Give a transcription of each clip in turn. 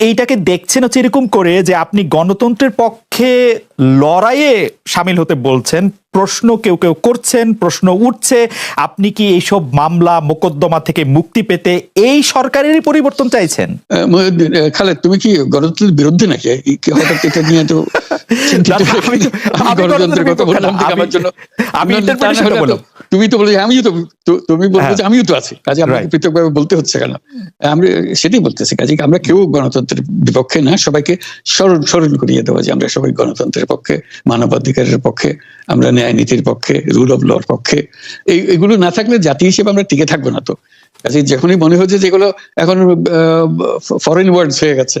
এইটাকে দেখছেন হচ্ছে এরকম করে যে আপনি গণতন্ত্রের পক্ষে লড়াইয়ে সামিল হতে বলছেন প্রশ্ন কেউ কেউ করছেন প্রশ্ন উঠছে আপনি কি এইসব মামলা মোকদ্দমা থেকে মুক্তি পেতে এই সরকারেরই পরিবর্তন চাইছেন? খালেদ তুমি কি গণতন্ত্রের বিরুদ্ধে নাকি? হঠাৎ এটা নিয়ে তো আমি- গণতন্ত্রের কথা বললাম? আমি- আমার জন্য আমি তুমি তো বলে আমিও তো তুমি বলছো হ্যাঁ। যে আমিও তো আছি কাজে আমাকে. পৃথকভাবে বলতে হচ্ছে কেন আমরা সেটাই বলতেছি কাজে আমরা কেউ গণতন্ত্রের বিপক্ষে না সবাইকে স্মরণ স্মরণ করিয়ে দেবো যে আমরা সবাই গণতন্ত্রের পক্ষে মানবাধিকারের পক্ষে আমরা ন্যায় নীতির পক্ষে রুল অফ লর পক্ষে এই এগুলো না থাকলে জাতি হিসেবে আমরা টিকে থাকব না তো কাজে যখনই মনে হচ্ছে যেগুলো এখন ফরেন ওয়ার্ডস হয়ে গেছে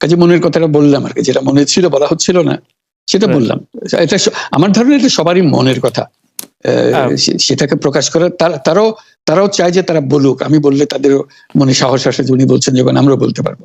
কাজে মনের কথাটা বললাম আর কি যেটা মনে ছিল বলা হচ্ছিল না সেটা বললাম। এটা আমার ধারণা এটা সবারই মনের কথা। আহ, হ্যাঁ। সেটাকে প্রকাশ করার তারা- তারাও তারাও চায় যে তারা বলুক। আমি বললে তাদেরও মনে সাহস আসে যে উনি বলছেন যখন আমরা বলতে পারব।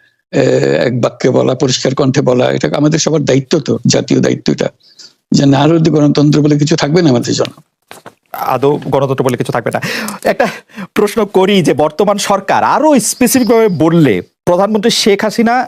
এক বাক্যে বলা, পরিষ্কার কণ্ঠে বলা, এটা আমাদের সবার দায়িত্ব তো, জাতীয় দায়িত্বটা যে না গণতন্ত্র বলে কিছু থাকবে না আমাদের জন্য। আদৌ গণতন্ত্র বলে কিছু থাকবে না। একটা প্রশ্ন করি যে, বর্তমান সরকার আরও স্পেসিফিক ভাবে বললে, প্রধানমন্ত্রী শেখ হাসিনা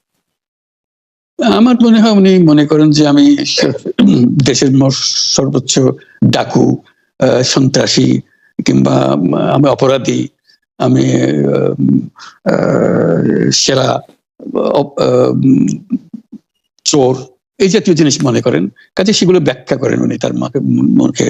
আমার মনে হয় উনি মনে করেন যে আমি দেশের সর্বোচ্চ ডাকু সন্ত্রাসী, কিংবা আমি অপরাধী, আমি সেরা চোর, এই জাতীয় জিনিস মনে করেন। কাজে সেগুলো ব্যাখ্যা করেন উনি তার মাকে মনকে।